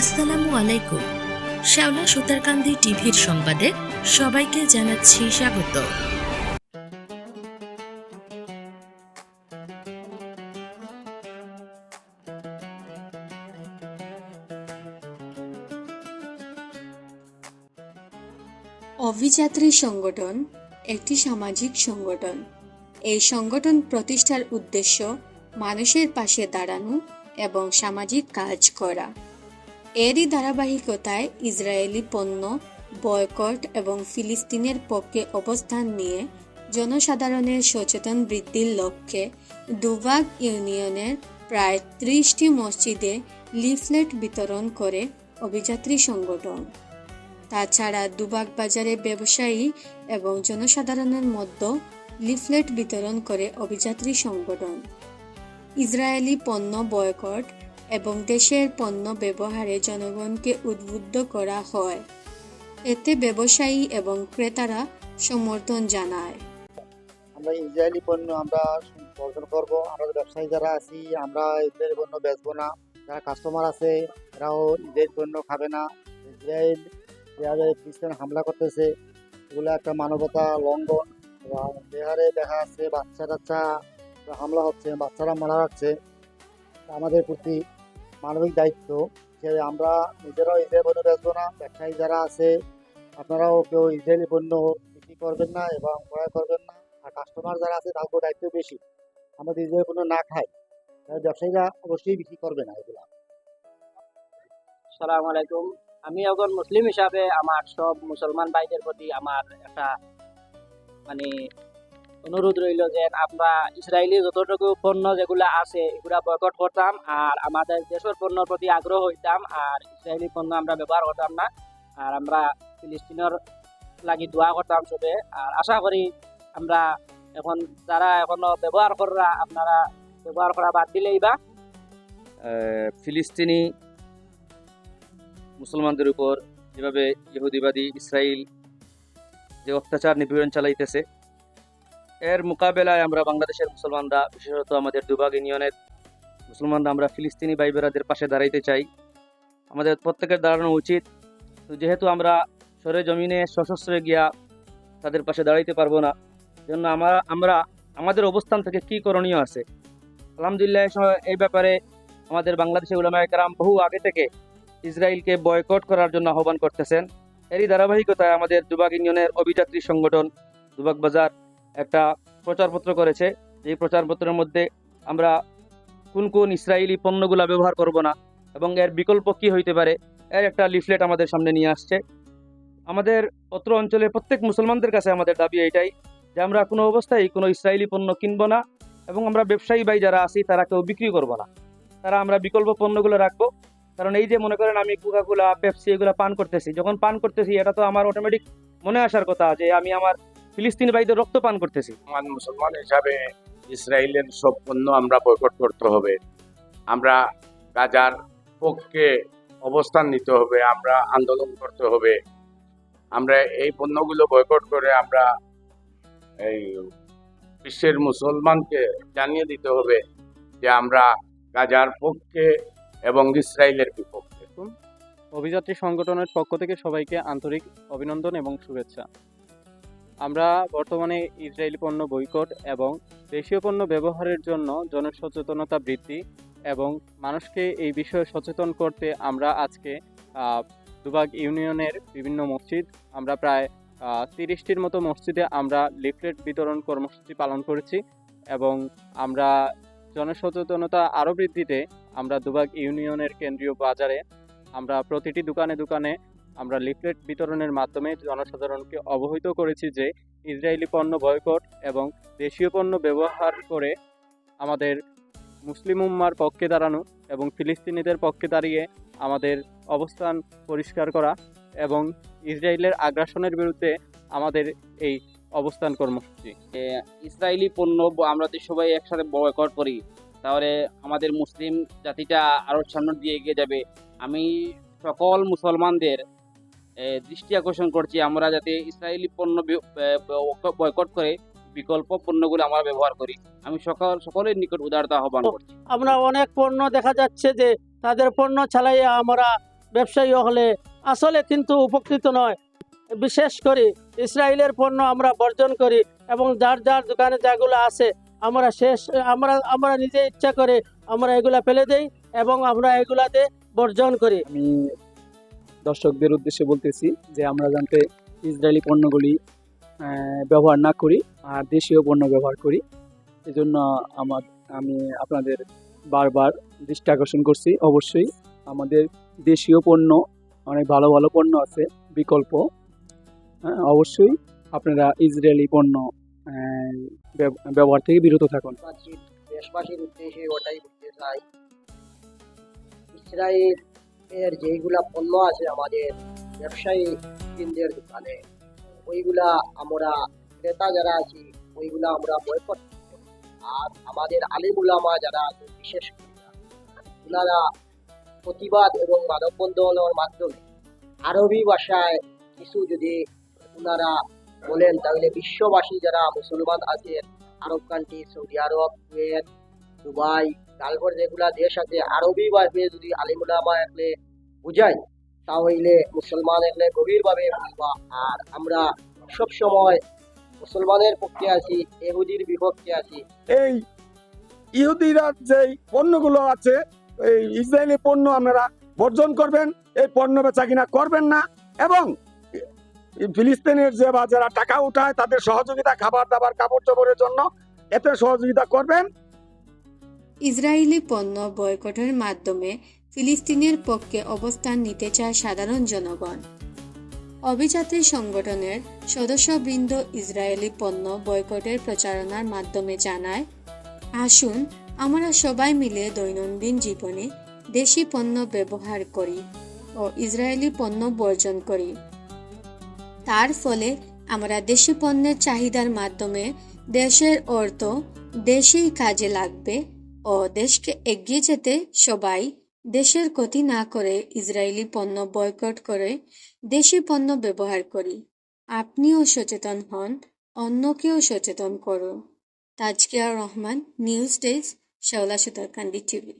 আসসালামু আলাইকুম। শ্যাওলা সুতারকান্দি টিভির সংবাদে সবাইকে জানাচ্ছি স্বাগত। অভিযাত্রী সংগঠন, একটি সামাজিক সংগঠন। এই সংগঠন প্রতিষ্ঠার উদ্দেশ্য মানুষের পাশে দাঁড়ানো এবং সামাজিক কাজ করা। এরই ধারাবাহিকতায় ইসরায়েলি পণ্য, বয়কট এবং ফিলিস্তিনের পক্ষে অবস্থান নিয়ে জনসাধারণের সচেতন বৃদ্ধির লক্ষ্যে দুবাগ ইউনিয়নের প্রায় ত্রিশটি মসজিদে লিফলেট বিতরণ করে অভিযাত্রী সংগঠন। তাছাড়া দুবাগ বাজারে ব্যবসায়ী এবং জনসাধারণের মধ্যে লিফলেট বিতরণ করে অভিযাত্রী সংগঠন। ইসরায়েলি পণ্য বয়কট এবং দেশের পণ্য ব্যবহারে জনগণকে উদ্বুদ্ধ করা হয়। এতে ব্যবসায়ী এবং ক্রেতারা সমর্থন জানায়। আমরা ইসরায়েলি পণ্য আমরা বর্জন করব। আমরা ব্যবসায়ী যারা আছি, আমরা ইসরায়েলি পণ্য বেচবো না। যারা কাস্টমার আছে, তারাও ইসরায়েল পণ্য খাবে না। ইসরায়েল যেভাবে খ্রিস্টান হামলা করতেছে। এগুলো একটা মানবতা লঙ্ঘন। এবং বিহারে দেখা যাচ্ছে বাচ্চা টাচ্চা হামলা হচ্ছে, বাচ্চারা মারা যাচ্ছে। আমাদের প্রতি মানবিক দায়িত্ব, যে আমরা নিজেরাও ইসরায়েল পণ্য বেচবো না ব্যবসায়ী যারা আছে, আপনারাও কেউ ইসরায়েলি পণ্য বিক্রি করবেন না এবং ক্রয় করবেন না, আর কাস্টমার যারা আছে তাদেরও দায়িত্ব বেশি। আমাদের ইসরায়েল পণ্য না খায় তাহলে ব্যবসায়ীরা অবশ্যই বিক্রি করবে না এগুলা। সালাম আলাইকুম। আমি একজন মুসলিম হিসাবে আমার সব মুসলমান ভাইদের প্রতি আমার একটা মানে অনুরোধ রইল যে আমরা ইসরায়েলি যতটুকু পণ্য যেগুলা আছে, এগুলা বয়কট করতাম আর আমাদের দেশের পণ্যর প্রতি আগ্রহ হইতাম আর ইসরায়েলি পণ্য আমরা ব্যবহার করতাম না। আর আমরা ফিলিস্তিনের লাগি দোয়া করতাম সবে। আর আশা করি আমরা এখন যারা এখনও ব্যবহার করা, আপনারা ব্যবহার করা বাদ দিলেই বা। ফিলিস্তিনি মুসলমানদের উপর যেভাবে ইহুদিবাদী ইসরায়েল যে অত্যাচার নিপীড়ন চালাইতেছে এর মোকাবেলায় আমরা বাংলাদেশের মুসলমানরা, বিশেষত আমাদের দুবাগ ইউনিয়নের মুসলমানরা, আমরা ফিলিস্তিনি ভাই বেরাদের পাশে দাঁড়াইতে চাই। আমাদের প্রত্যেকের দাঁড়ানো উচিত। তো যেহেতু আমরা সরে জমিনে সশস্ত্রে গিয়া তাদের পাশে দাঁড়াইতে পারব না, জন্য আমরা আমরা, আমাদের অবস্থান থেকে কি করণীয় আছে? আলহামদুলিল্লাহ, এই ব্যাপারে আমাদের বাংলাদেশের উলামায়ে কেরাম বহু আগে থেকে ইসরায়েলকে বয়কট করার জন্য আহ্বান করতেছেন। এরই ধারাবাহিকতায় আমাদের দুবাগ ইউনিয়নের অভিযাত্রী সংগঠন দুবাগ বাজার একটা প্রচারপত্র করেছে। এই প্রচারপত্রের মধ্যে আমরা কোন কোন ইসরায়েলি পণ্যগুলো ব্যবহার করব না এবং এর বিকল্প কি হইতে পারে, এর একটা লিফলেট আমাদের সামনে নিয়ে আসছে। আমাদের অত্র অঞ্চলের প্রত্যেক মুসলমানদের কাছে আমাদের দাবি এটাই যে আমরা কোনো অবস্থায় কোনো ইসরায়েলি পণ্য কিনবো না এবং আমরা ব্যবসায়ী ভাই যারা আছি তারা কেউ বিক্রি করব না। তারা আমরা বিকল্প পণ্যগুলো রাখব। কারণ এই যে মনে করেন আমি কোকাকোলা পেপসি এগুলো পান করতেছি, যখন পান করতেছি এটা তো আমার অটোমেটিক মনে আসার কথা যে আমি আমার ফিলিস্তিন ভাইদের রক্ত পান করতেছি। মুসলমান মুসলমান হিসাবে ইসরায়েলের সব পণ্য আমরা বয়কট করতে হবে। আমরা গাজার পক্ষে অবস্থান নিতে হবে আমরা আন্দোলন করতে হবে। আমরা এই পণ্যগুলো বয়কট করে আমরা এই বিশ্বের মুসলমানকে জানিয়ে দিতে হবে যে আমরা গাজার পক্ষে এবং ইসরায়েলের বিপক্ষে। অভিযাত্রী সংগঠনের পক্ষ থেকে সবাইকে আন্তরিক অভিনন্দন এবং শুভেচ্ছা। আমরা বর্তমানে ইসরায়েলি পণ্য বৈকট এবং দেশীয় পণ্য ব্যবহারের জন্য জনসচেতনতা বৃদ্ধি এবং মানুষকে এই বিষয়ে সচেতন করতে আমরা আজকে দুবাগ ইউনিয়নের বিভিন্ন মসজিদ, আমরা প্রায় তিরিশটির মতো মসজিদে আমরা লিফলেট বিতরণ কর্মসূচি পালন করেছি এবং আমরা জনসচেতনতা আরও বৃদ্ধিতে আমরা দুবাগ ইউনিয়নের কেন্দ্রীয় বাজারে আমরা প্রতিটি দোকানে দোকানে আমরা লিফলেট বিতরণের মাধ্যমে জনসাধারণকে অবহিত করেছি যে ইসরায়েলি পণ্য বয়কট এবং দেশীয় পণ্য ব্যবহার করে আমাদের মুসলিম উম্মার পক্ষে দাঁড়ানো এবং ফিলিস্তিনিদের পক্ষে দাঁড়িয়ে আমাদের অবস্থান পরিষ্কার করা এবং ইসরায়েলের আগ্রাসনের বিরুদ্ধে আমাদের এই অবস্থান কর্মসূচি। ইসরায়েলি পণ্য আমরা যদি সবাই একসাথে বয়কট করি, তাহলে আমাদের মুসলিম জাতিটা আরও সামনের দিয়ে এগিয়ে যাবে। আমি সকল মুসলমানদের দৃষ্টি আকর্ষণ করছি আমরা যাতে ইসরায়েলি পণ্য বয়কট করে বিকল্প পণ্যগুলো আমরা ব্যবহার করি। আমি সকল সকলের নিকট উদারতা আহ্বান করছি। আমরা অনেক পণ্য দেখা যাচ্ছে যে তাদের পণ্য চালাইয়া আমরা ব্যবসায়ী হলে আসলে কিন্তু উপকৃত নয়। বিশেষ করে ইসরায়েলের পণ্য আমরা বর্জন করি এবং যার যার দোকানে যেগুলো আছে আমরা শেষ আমরা আমরা নিজে ইচ্ছা করে আমরা এগুলা ফেলে দেই এবং আমরা এগুলাতে বর্জন করি। আমি দর্শকদের উদ্দেশ্যে বলতেছি যে আমরা জানতে ইসরায়েলি পণ্যগুলি ব্যবহার না করি আর দেশীয় পণ্য ব্যবহার করি। এজন্য আমার, আমি আপনাদের বারবার দৃষ্টি আকর্ষণ করছি। অবশ্যই আমাদের দেশীয় পণ্য, অনেক ভালো ভালো পণ্য আছে, বিকল্প। হ্যাঁ অবশ্যই আপনারা ইসরায়েলি পণ্য ব্যবহার থেকে বিরত থাকুন। দেশবাসীর উদ্দেশ্যে ওটাই বলতে চাই, ইসরায়েল এর যেইগুলা পণ্য আছে আমাদের ব্যবসায়ী কেন্দ্রের দোকানে, ওইগুলা আমরা, ক্রেতা যারা আছি, ওইগুলা আমরা বয়কট। আর আমাদের আলিমুলামা যারা আছে, বিশেষ ওনারা প্রতিবাদ এবং মানববন্ধনের মাধ্যমে আরবি ভাষায় কিছু যদি ওনারা বলেন, তাহলে বিশ্ববাসী যারা মুসলমান আছেন, Arab country Saudi Arab, Kuwait, Dubai গালঘর যেগুলা দেশ আছে আরবি ভাবে যদি আলিমুলামা একলে বুঝাই তাহলে মুসলমান একলে গভীরভাবে বুঝবা আর আমরা সব সময় মুসলমানের পক্ষে আছি, এহুদির বিপক্ষে আছি। এই ইহুদিরা যে পণ্যগুলো আছে, এই ইসরায়েলি পণ্য আপনারা বর্জন করবেন, এই পণ্য বেচা কিনা করবেন না এবং ফিলিস্তিনের যে বা যারা টাকা উঠায়, তাদের সহযোগিতা খাবার দাবার কাপড় চোপড়ের জন্য এতে সহযোগিতা করবেন। ইসরায়েলি পণ্য বয়কটের মাধ্যমে ফিলিস্তিনের পক্ষে অবস্থান নিতে চায় সাধারণ জনগণ। অভিযাত্রী সংগঠনের সদস্যবৃন্দ ইসরায়েলি পণ্য বয়কটের প্রচারণার মাধ্যমে জানায়, আসুন, আমরা সবাই মিলে দৈনন্দিন জীবনে দেশি পণ্য ব্যবহার করি ও ইসরায়েলি পণ্য বর্জন করি। তার ফলে আমরা দেশি পণ্যের চাহিদার মাধ্যমে দেশের অর্থ দেশেই কাজে লাগবে ও দেশকে এগিয়ে যেতে সবাই দেশের ক্ষতি না করে ইসরায়েলি পণ্য বয়কট করে দেশি পণ্য ব্যবহার করি। আপনিও সচেতন হন, অন্যকেও সচেতন করুন Tazkia Rahman, news desk Sheola Sutarkandi TV.